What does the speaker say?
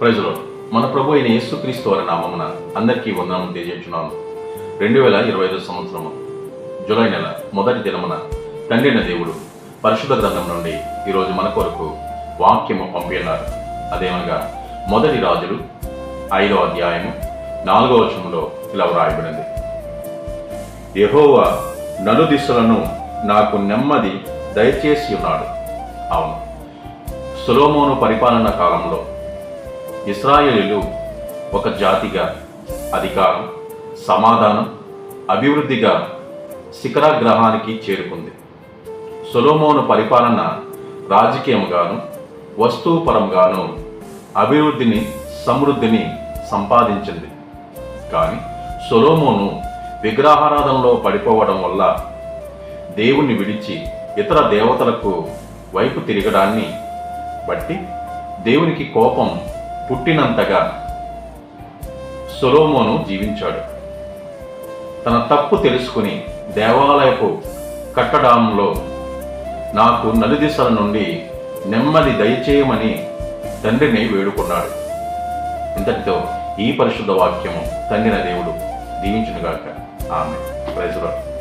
ప్రజలు మన ప్రభు అయిన యేసుక్రీస్తు వారి నామమున అందరికీ వందనం తెలియజేస్తున్నాను. రెండు వేల ఇరవై ఐదు సంవత్సరము జూలై నెల మొదటి దినమున తండ్రిన దేవుడు పరిశుద్ధ గ్రంథం నుండి ఈరోజు మన కొరకు వాక్యము పంపినారు అదేమనగా మొదటి రాజులు ఐదో అధ్యాయము నాలుగో వచనంలో ఇలా వ్రాయబడింది. యెహోవా నలుదిశలను నాకు నెమ్మది దయచేసి ఉన్నాడు. అవును. సులోమోను పరిపాలన కాలంలో ఇస్రాయేలీలు ఒక జాతిగా అధికారం సమాధానం అభివృద్ధిగా శిఖరాగ్రహానికి చేరుకుంది. సొలోమోను పరిపాలన రాజకీయంగాను వస్తువుపరంగాను అభివృద్ధిని సమృద్ధిని సంపాదించింది. కానీ సొలోమోను విగ్రహారాధనలో పడిపోవడం వల్ల దేవుణ్ణి విడిచి ఇతర దేవతలకు వైపు తిరగడాన్ని బట్టి దేవునికి కోపం పుట్టినంతగా సొలోమోను జీవించాడు. తన తప్పు తెలుసుకుని దేవాలయపు కట్టడంలో నాకు నలుదిశల నుండి నెమ్మది దయచేయమని తండ్రిని వేడుకున్నాడు. ఇంతటితో ఈ పరిశుద్ధ వాక్యము తండ్రిన దేవుడు దీవించునుగాక. ఆమె ప్రజలు